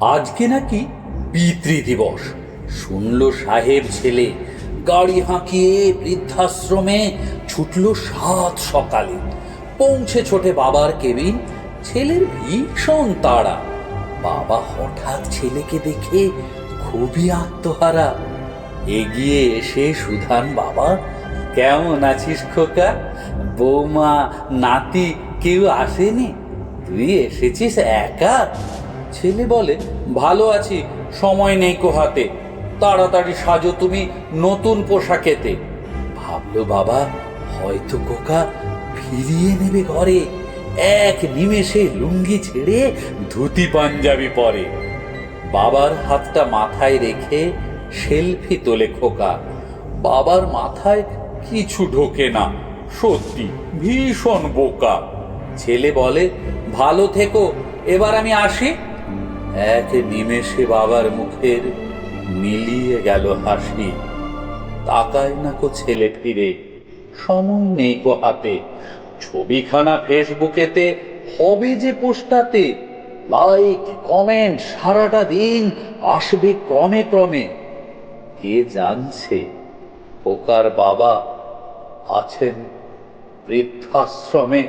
আজকে নাকি পিতৃ দিবস শুনল সাহেব ছেলে, গাড়ি হাঁকিয়ে বৃদ্ধাশ্রমে ছুটল সাত সকালে। পৌঁছে ছোটে বাবার কেবিন, ছেলের ভীষণ তাড়া। বাবা হঠাৎ ছেলেকে দেখে খুবই আত্মহারা। এগিয়ে এসে সুধান বাবা, কেমন আছিস খোকা? বৌমা, নাতি কেউ আসেনি? তুই এসেছিস একা? ছেলে বলে, ভালো আছি, সময় নেই কো হাতে তাড়াতাড়ি সাজো তুমি নতুন পোশাকেতে। ভাবলো, বাবা, হয়তো কোকা ফিরিয়ে নেবে ঘরে। এক নিমেষে লুঙ্গি ছেড়ে ধুতি পাঞ্জাবি পরে। বাবার হাতটা মাথায় রেখে সেলফি তোলে খোকা। বাবার মাথায় কিছু ঢোকে না, সত্যি ভীষণ বোকা। ছেলে বলে, ভালো থেকো, এবার আমি আসি। এক নিমেষে বাবার মুখের মিলিয়ে গেল হাসি। তাকায় না কো ছেলে ফিরে, সময় নেই কো হাতে। ছবিখানা ফেসবুকেতে হবে যে পোস্টাতে লাইক, কমেন্ট, সারাটা দিন আসবে ক্রমে ক্রমে। কে জানছে, পোকার বাবা আছেন বৃদ্ধাশ্রমে?